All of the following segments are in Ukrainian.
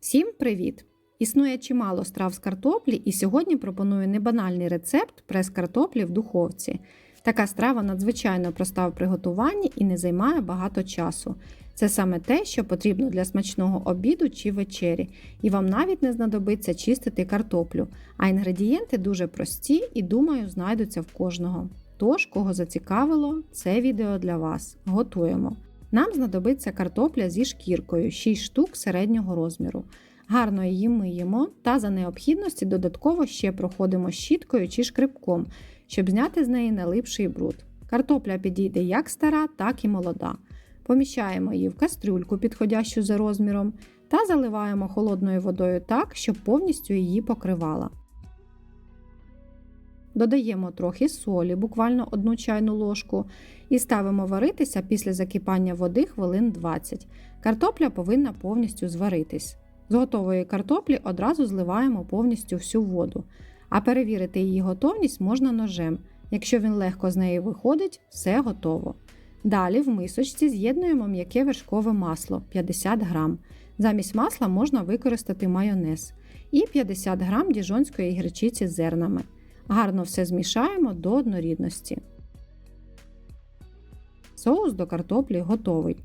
Всім привіт! Існує чимало страв з картоплі, і сьогодні пропоную небанальний рецепт прес картоплі в духовці. Така страва надзвичайно проста в приготуванні і не займає багато часу. Це саме те, що потрібно для смачного обіду чи вечері, і вам навіть не знадобиться чистити картоплю, а інгредієнти дуже прості і, думаю, знайдуться в кожного. Тож, кого зацікавило, це відео для вас. Готуємо. Нам знадобиться картопля зі шкіркою 6 штук середнього розміру. Гарно її миємо та за необхідності додатково ще проходимо щіткою чи шкребком, щоб зняти з неї налипший бруд. Картопля підійде як стара, так і молода. Поміщаємо її в кастрюльку, підходящу за розміром, та заливаємо холодною водою так, щоб повністю її покривала. Додаємо трохи солі, буквально одну чайну ложку, і ставимо варитися після закипання води хвилин 20. Картопля повинна повністю зваритись. З готової картоплі одразу зливаємо повністю всю воду, а перевірити її готовність можна ножем. Якщо він легко з неї виходить, все готово. Далі в мисочці з'єднуємо м'яке вершкове масло 50 г. Замість масла можна використати майонез і 50 г діжонської гречиці з зернами. Гарно все змішаємо до однорідності. Соус до картоплі готовий.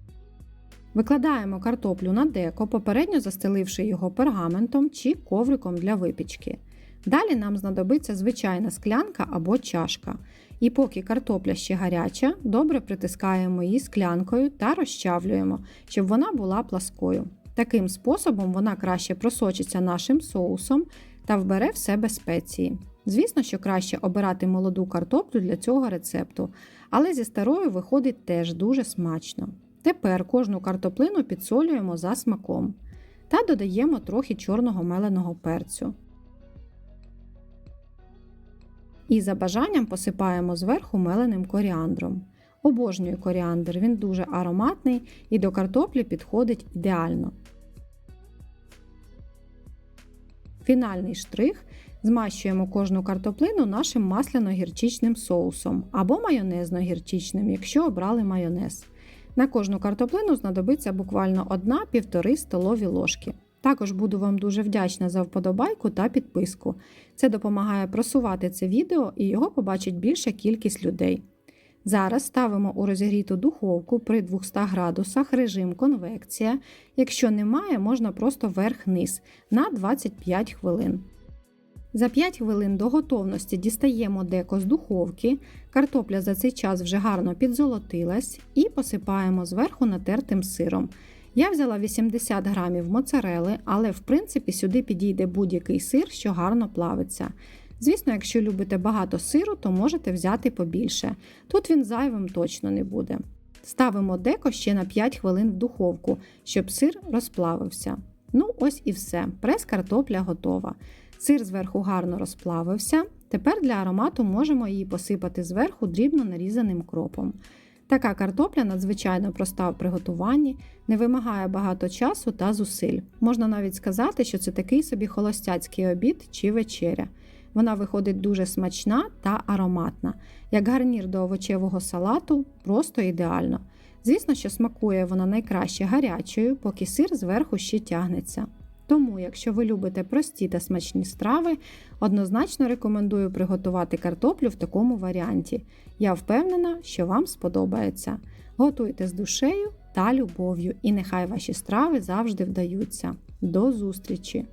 Викладаємо картоплю на деко, попередньо застеливши його пергаментом чи ковриком для випічки. Далі нам знадобиться звичайна склянка або чашка. І поки картопля ще гаряча, добре притискаємо її склянкою та розчавлюємо, щоб вона була пласкою. Таким способом вона краще просочиться нашим соусом та вбере в себе спеції. Звісно, що краще обирати молоду картоплю для цього рецепту, але зі старою виходить теж дуже смачно. Тепер кожну картоплину підсолюємо за смаком та додаємо трохи чорного меленого перцю. І за бажанням посипаємо зверху меленим коріандром. Обожнюю коріандр, він дуже ароматний і до картоплі підходить ідеально. Фінальний штрих змащуємо кожну картоплину нашим масляно-гірчичним соусом або майонезно-гірчичним, якщо обрали майонез. На кожну картоплину знадобиться буквально 1-1,5 столові ложки. Також буду вам дуже вдячна за вподобайку та підписку. Це допомагає просувати це відео і його побачить більша кількість людей. Зараз ставимо у розігріту духовку при 200 градусах режим конвекція. Якщо немає, можна просто верх-низ на 25 хвилин. За 5 хвилин до готовності дістаємо деко з духовки, картопля за цей час вже гарно підзолотилась і посипаємо зверху натертим сиром. Я взяла 80 грамів моцарели, але в принципі сюди підійде будь-який сир, що гарно плавиться. Звісно, якщо любите багато сиру, то можете взяти побільше. Тут він зайвим точно не буде. Ставимо деко ще на 5 хвилин в духовку, щоб сир розплавився. Ну, ось і все. Прес картопля готова. Сир зверху гарно розплавився. Тепер для аромату можемо її посипати зверху дрібно нарізаним кропом. Така картопля надзвичайно проста в приготуванні, не вимагає багато часу та зусиль. Можна навіть сказати, що це такий собі холостяцький обід чи вечеря. Вона виходить дуже смачна та ароматна. Як гарнір до овочевого салату, просто ідеально. Звісно, що смакує вона найкраще гарячою, поки сир зверху ще тягнеться. Тому, якщо ви любите прості та смачні страви, однозначно рекомендую приготувати картоплю в такому варіанті. Я впевнена, що вам сподобається. Готуйте з душею та любов'ю, і нехай ваші страви завжди вдаються. До зустрічі!